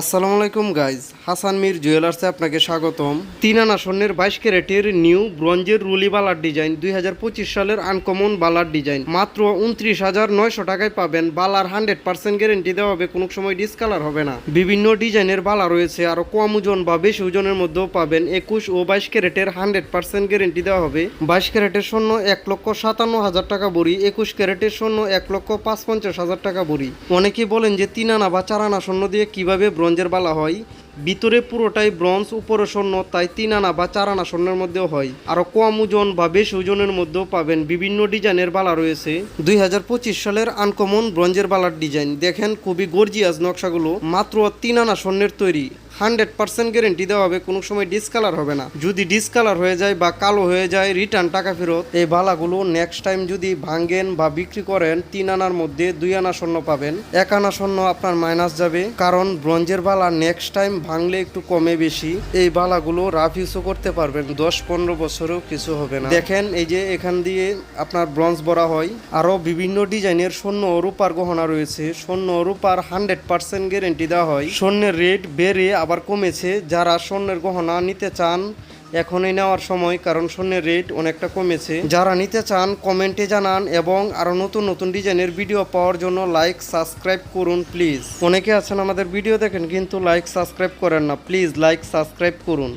আসসালামু আলাইকুম গাইজ হাসান মির জুয়েলার্সে আপনাকে স্বাগতম। তিন আনা স্বর্ণের বাইশ ক্যারেটের নিউ ব্রঞ্জের রুলি বালার ডিজাইন, দুই হাজার পঁচিশ সালের আনকমন বালার ডিজাইন। মাত্র উনত্রিশ হাজার নয়শো টাকায় পাবেন। বালার হান্ড্রেড পার্সেন্ট গ্যারেন্টি দেওয়া হবে, কোনো সময় ডিসকালার হবে না। বিভিন্ন ডিজাইনের বালা রয়েছে, আরও কম ওজন বা বেশি ওজনের মধ্যেও পাবেন। একুশ ও বাইশ ক্যারেটের হান্ড্রেড পার্সেন্ট গ্যারেন্টি দেওয়া হবে। বাইশ ক্যারেটের স্বর্ণ এক লক্ষ সাতান্ন হাজার টাকা বড়ি, একুশ ক্যারেটের স্বর্ণ এক লক্ষ পাঁচ পঞ্চাশ হাজার টাকা বড়ি। অনেকেই বলেন যে তিন আনা বা চার আনা স্বর্ণ দিয়ে কীভাবে ব্রঞ্জের বালা হয়, ভিতরে পুরোটাই ব্রঞ্জ, উপরে স্বর্ণ, তাই তিন আনা বা চার আনা স্বর্ণের মধ্যেও হয়। আরও কম ওজন বা বেশ ওজনের মধ্যেও পাবেন বিভিন্ন ডিজাইনের বালা রয়েছে। দুই হাজার পঁচিশ সালের আনকমন ব্রঞ্জের বালার ডিজাইন। দেখেন, খুবই গর্জিয়াস নকশাগুলো। মাত্র তিন আনা স্বর্ণের তৈরি। হান্ড্রেড পার্সেন্ট গ্যারেন্টি দেওয়া হবে, কোনো সময় ডিসকালার হবে না। যদি ডিসকালার হয়ে যায় বা কালো হয়ে যায় রিটার্ন টাকা ফেরত। এই বালাগুলো নেক্সট টাইম যদি ভাঙ্গেন বা বিক্রি করেন, তিন আনার মধ্যে দুই আনা স্বর্ণ পাবেন। এক আনা স্বর্ণ আপনার মাইনাস যাবে, কারণ ব্রঞ্জের বালা নেক্সট টাইম ভাঙলে একটু কমে বেশি। এই বালাগুলো রাফ ইউজও করতে পারবেন, দশ পনেরো বছরেও কিছু হবে না। দেখেন, এই যে এখান দিয়ে আপনার ব্রঞ্জ ভরা হয়, আরও বিভিন্ন ডিজাইনের স্বর্ণ রূপার গহনা রয়েছে। স্বর্ণ রূপার হান্ড্রেড পার্সেন্ট গ্যারেন্টি দেওয়া হয়। স্বর্ণের রেট বেড়ে আবার কমেছে। যারা স্বর্ণের গহনা নিতে চান, এখনই নেওয়ার সময়, কারণ স্বর্ণের রেট অনেকটা কমেছে। যারা নিতে চান, কমেন্টে জানান এবং আরও নতুন নতুন ডিজাইনের ভিডিও পাওয়ার জন্য লাইক, সাবস্ক্রাইব করুন প্লিজ। অনেকে আছেন আমাদের ভিডিও দেখেন, কিন্তু লাইক, সাবস্ক্রাইব করেন না। প্লিজ লাইক, সাবস্ক্রাইব করুন।